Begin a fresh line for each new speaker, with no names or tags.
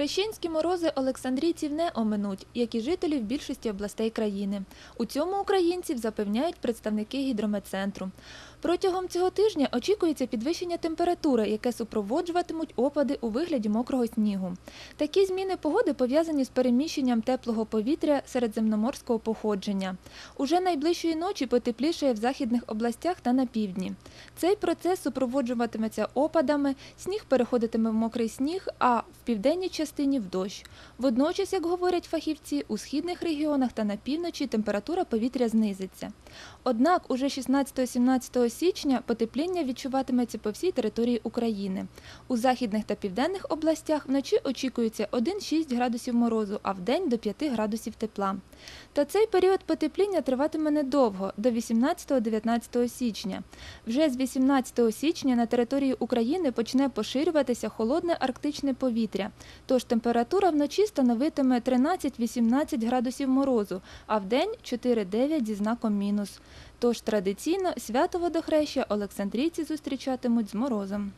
Хрещенські морози Олександрійців не оминуть, як і жителів більшості областей країни. У цьому українців запевняють представники гідрометцентру. Протягом цього тижня очікується підвищення температури, яке супроводжуватимуть опади у вигляді мокрого снігу. Такі зміни погоди пов'язані з переміщенням теплого повітря середземноморського походження. Уже найближчої ночі потеплішає в західних областях та на півдні. Цей процес супроводжуватиметься опадами, сніг переходитиме в мокрий сніг, а в південній частині в дощ. Водночас, як говорять фахівці, у східних регіонах та на півночі температура повітря знизиться. Однак уже 16-17 січня потепління відчуватиметься по всій території України. У західних та південних областях вночі очікується 1-6 градусів морозу, а вдень до 5 градусів тепла. Та цей період потепління триватиме недовго, до 18-19 січня. Вже з 18 січня на території України почне поширюватися холодне арктичне повітря, тож температура вночі становитиме 13-18 градусів морозу, а в день 4-9 зі знаком мінус. Тож традиційно свято водохреща Олександрійці зустрічатимуть з морозом.